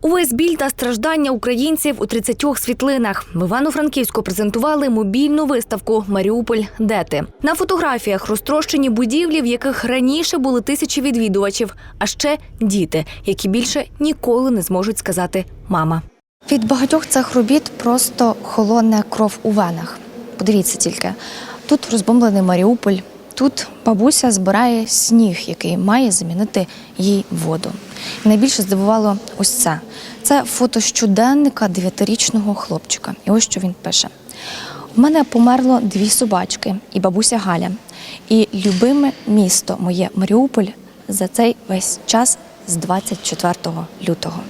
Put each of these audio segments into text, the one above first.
Увесь біль та страждання українців у 30 світлинах. В Івано-Франківську презентували мобільну виставку Маріуполь. Де ти на фотографіях розтрощені будівлі, в яких раніше були тисячі відвідувачів, а ще діти, які більше ніколи не зможуть сказати мама. Від багатьох цих робіт просто холоне кров у венах. Подивіться тільки, тут розбомблений Маріуполь, тут бабуся збирає сніг, який має замінити їй воду. І найбільше здивувало ось це. Це фото щоденника дев'ятирічного хлопчика. І ось що він пише: у мене померло дві собачки і бабуся Галя. І любиме місто моє Маріуполь за цей весь час з 24 лютого.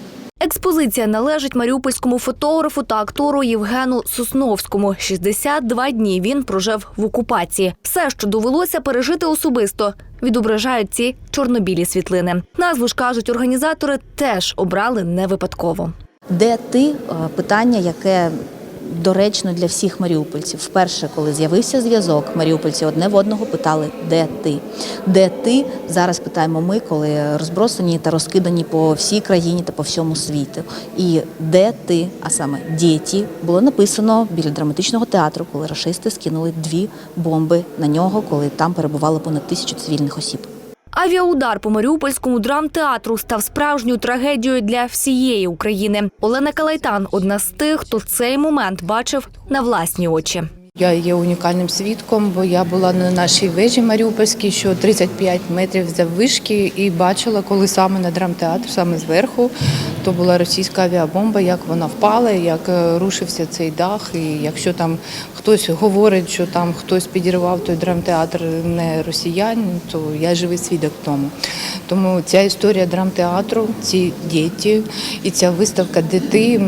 Експозиція належить маріупольському фотографу та актору Євгену Сосновському. 62 дні він прожив в окупації. Все, що довелося пережити особисто, відображають ці чорнобілі світлини. Назву ж кажуть організатори, теж обрали не випадково. Де ти питання, яке доречно для всіх маріупольців. Вперше, коли з'явився зв'язок, маріупольці одне в одного питали, де ти? Де ти? Зараз питаємо ми, коли розбросані та розкидані по всій країні та по всьому світу. І де ти, а саме діті, було написано біля драматичного театру, коли рашисти скинули дві бомби на нього, коли там перебувало понад тисячу цивільних осіб. Авіаудар по Маріупольському драмтеатру став справжньою трагедією для всієї України. Олена Калайтан одна з тих, хто цей момент бачив на власні очі. Я є унікальним свідком, бо я була на нашій вежі Маріупольській, що 35 метрів заввишки, і бачила, коли саме на драмтеатр, саме зверху, то була російська авіабомба, як вона впала, як е, рушився цей дах. І якщо там хтось говорить, що там хтось підірвав той драмтеатр не росіян, то я живий свідок тому. Тому ця історія драмтеатру, ці діти і ця виставка дити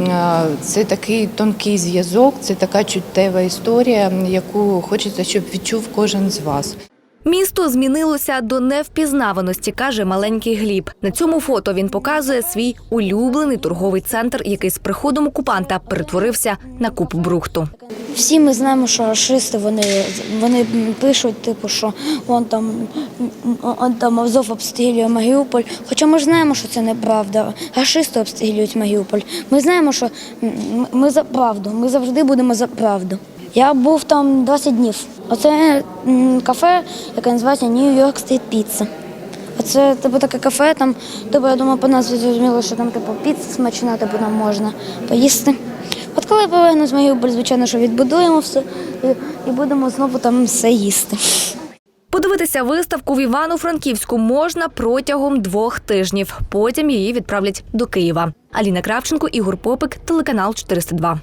це такий тонкий зв'язок, це така чуттєва історія, яку хочеться, щоб відчув кожен з вас. Місто змінилося до невпізнаваності, каже маленький Гліб. На цьому фото він показує свій улюблений торговий центр, який з приходом окупанта перетворився на купу брухту. Всі ми знаємо, що рашисти вони, вони пишуть, типу, що он там, он там Азов обстрілює Маріуполь. Хоча ми ж знаємо, що це неправда. Рашисти обстрілюють Маріуполь. Ми знаємо, що ми за правду, ми завжди будемо за правду. Я був там 20 днів. Оце кафе, яке називається York Street Pizza. Оце типу таке кафе, там, типу, я думаю, по назві зрозуміло, що там типу піца смачна, типу там можна поїсти. От коли поверну з Маріуполь, звичайно, що відбудуємо все і, і будемо знову там все їсти. Подивитися виставку в Івано-Франківську можна протягом двох тижнів. Потім її відправлять до Києва. Аліна Кравченко, Ігор Попик, телеканал 402.